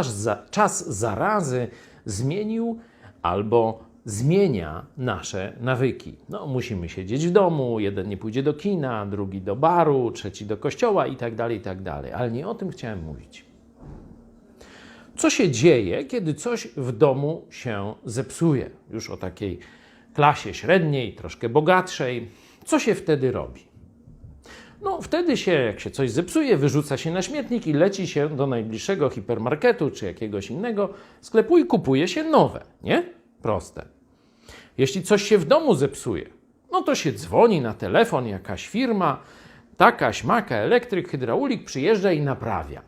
Czas za- Czas zarazy zmienił albo zmienia nasze nawyki. No, musimy siedzieć w domu, jeden nie pójdzie do kina, drugi do baru, trzeci do kościoła i tak dalej, i tak. Ale nie o tym chciałem mówić. Co się dzieje, kiedy coś w domu się zepsuje? Już o takiej klasie średniej, troszkę bogatszej. Co się wtedy robi? No, wtedy się, jak się coś zepsuje, wyrzuca się na śmietnik i leci się do najbliższego hipermarketu czy jakiegoś innego sklepu i kupuje się nowe, nie? Proste. Jeśli coś się w domu zepsuje, no to się dzwoni na telefon jakaś firma, taka, śmaka, elektryk, hydraulik przyjeżdża i naprawia.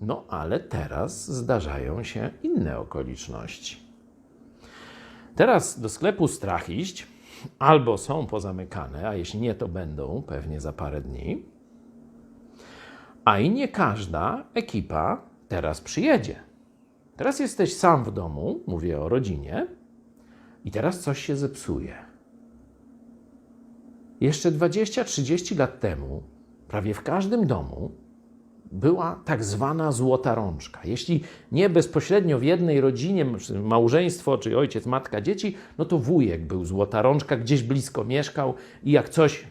No, ale teraz zdarzają się inne okoliczności. Teraz do sklepu strach iść, albo są pozamykane, a jeśli nie, to będą pewnie za parę dni. A i nie każda ekipa teraz przyjedzie. Teraz jesteś sam w domu, mówię o rodzinie, i teraz coś się zepsuje. Jeszcze 20-30 lat temu prawie w każdym domu była tak zwana złota rączka. Jeśli nie bezpośrednio w jednej rodzinie, małżeństwo, czy ojciec, matka, dzieci, no to wujek był złota rączka, gdzieś blisko mieszkał i jak coś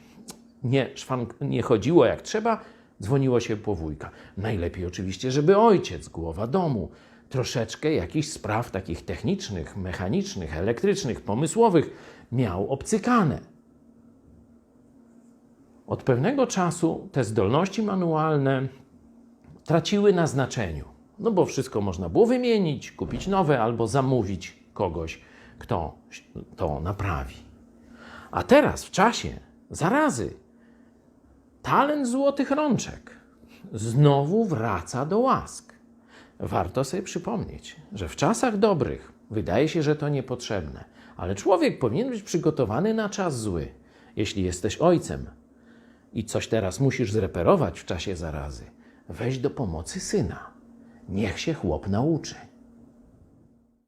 nie, szwank, nie chodziło jak trzeba, dzwoniło się po wujka. Najlepiej oczywiście, żeby ojciec, głowa domu, troszeczkę jakichś spraw takich technicznych, mechanicznych, elektrycznych, pomysłowych miał obcykane. Od pewnego czasu te zdolności manualne traciły na znaczeniu. No bo wszystko można było wymienić, kupić nowe albo zamówić kogoś, kto to naprawi. A teraz, w czasie zarazy, talent złotych rączek znowu wraca do łask. Warto sobie przypomnieć, że w czasach dobrych wydaje się, że to niepotrzebne, ale człowiek powinien być przygotowany na czas zły. Jeśli jesteś ojcem i coś teraz musisz zreperować w czasie zarazy, weź do pomocy syna. Niech się chłop nauczy.